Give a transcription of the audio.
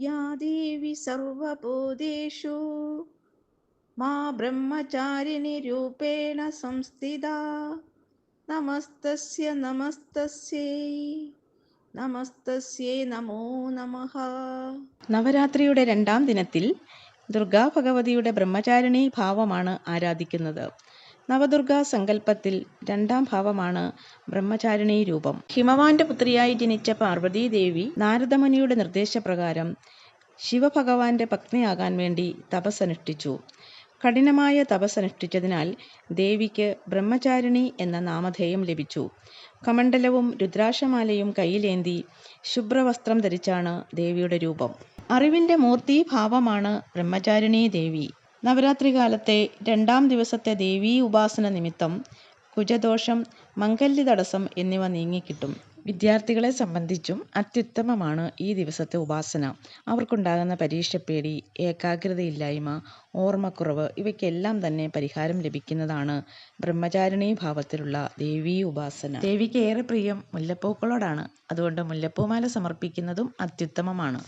या देवी सर्वभूतेषु मा ब्रह्मचारिणीरूपेण संस्थिता നമസ്തസ്യ നമസ്തസ്യൈ നമസ്തസ്യൈ നമോ നമഃ നവരാത്രിയുടെ രണ്ടാം ദിനത്തിൽ ദുർഗാ ഭഗവതിയുടെ ബ്രഹ്മചാരിണി ഭാവമാണ് ആരാധിക്കുന്നത്. നവദുർഗാ സങ്കല്പത്തിൽ രണ്ടാം ഭാവമാണ് ബ്രഹ്മചാരിണി രൂപം. ഹിമവാന്റെ പുത്രിയായി ജനിച്ച പാർവതീദേവി നാരദമുനിയുടെ നിർദ്ദേശപ്രകാരം ശിവഭഗവാന്റെ പത്നിയാകാൻ വേണ്ടി തപസ്സനുഷ്ഠിച്ചു. കഠിനമായ തപസ്സനുഷ്ഠിച്ചതിനാൽ ദേവിക്ക് ബ്രഹ്മചാരിണി എന്ന നാമധേയം ലഭിച്ചു. കമണ്ഡലവും രുദ്രാക്ഷമാലയും കയ്യിലേന്തി ശുഭ്രവസ്ത്രം ധരിച്ചാണ് ദേവിയുടെ രൂപം. അറിവിന്റെ മൂർത്തീഭാവമാണ് ബ്രഹ്മചാരിണി ദേവി. നവരാത്രി കാലത്തെ രണ്ടാം ദിവസത്തെ ദേവീ ഉപാസന നിമിത്തം കുജദോഷം മംഗല്യ തടസ്സം എന്നിവ നീങ്ങിക്കിട്ടും. വിദ്യാർത്ഥികളെ സംബന്ധിച്ചും അത്യുത്തമമാണ് ഈ ദിവസത്തെ ഉപാസന. അവർക്കുണ്ടാകുന്ന പരീക്ഷപ്പേടി ഏകാഗ്രതയില്ലായ്മ ഓർമ്മക്കുറവ് ഇവയ്ക്കെല്ലാം തന്നെ പരിഹാരം ലഭിക്കുന്നതാണ് ബ്രഹ്മചാരിണീ ഭാവത്തിലുള്ള ദേവീ ഉപാസന. ദേവിക്ക് ഏറെ പ്രിയം മുല്ലപ്പൂക്കളോടാണ്. അതുകൊണ്ട് മുല്ലപ്പൂമാല സമർപ്പിക്കുന്നതും അത്യുത്തമമാണ്.